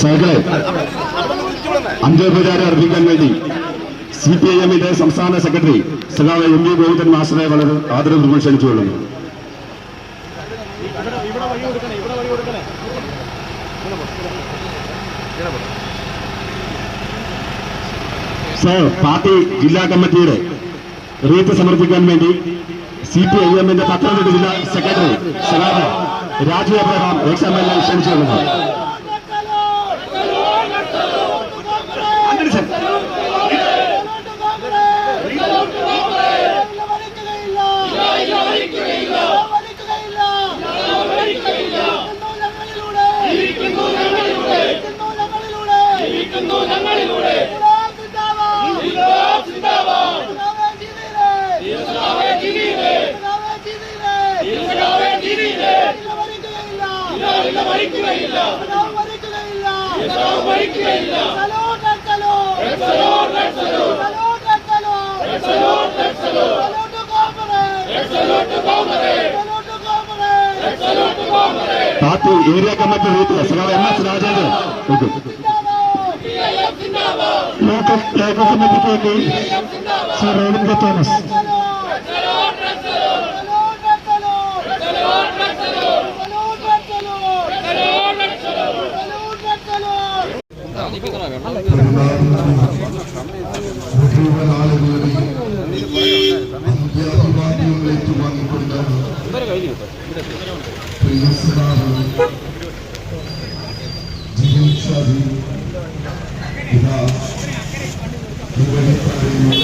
സൈക്കിളെ. അന്ത്യോപചാരം അർപ്പിക്കാൻ വേണ്ടി C P I എമ്മിന്റെ സംസ്ഥാന സെക്രട്ടറി സഖാവ് എം വി ഗോവിന്ദൻ മാസ്റ്ററെ വളരെ ആദരവ് ക്ഷണിച്ചു കൊള്ളുന്നു സർ പാർട്ടി ജില്ലാ കമ്മിറ്റിയുടെ റീത്ത് സമർപ്പിക്കാൻ വേണ്ടി സി പി ഐ എമ്മിന്റെ പത്തനംതിട്ട ജില്ലാ സെക്രട്ടറി സഖാവ് Raju Abraham ex M L A ക്ഷണിച്ചു കൊള്ളുന്നു ആന്റണി പാർട്ടി ഏരിയ കമ്മിറ്റി വീട്ടിൽ സഖാവ് എം എസ് രാജേന്ദ്രൻ. ലോക്കൽ ലോക കമ്മിറ്റിക്ക് വേണ്ടി സർ റോബിൻ തോമസ്. జీవించాలి ఇలా నిర్వహించాలి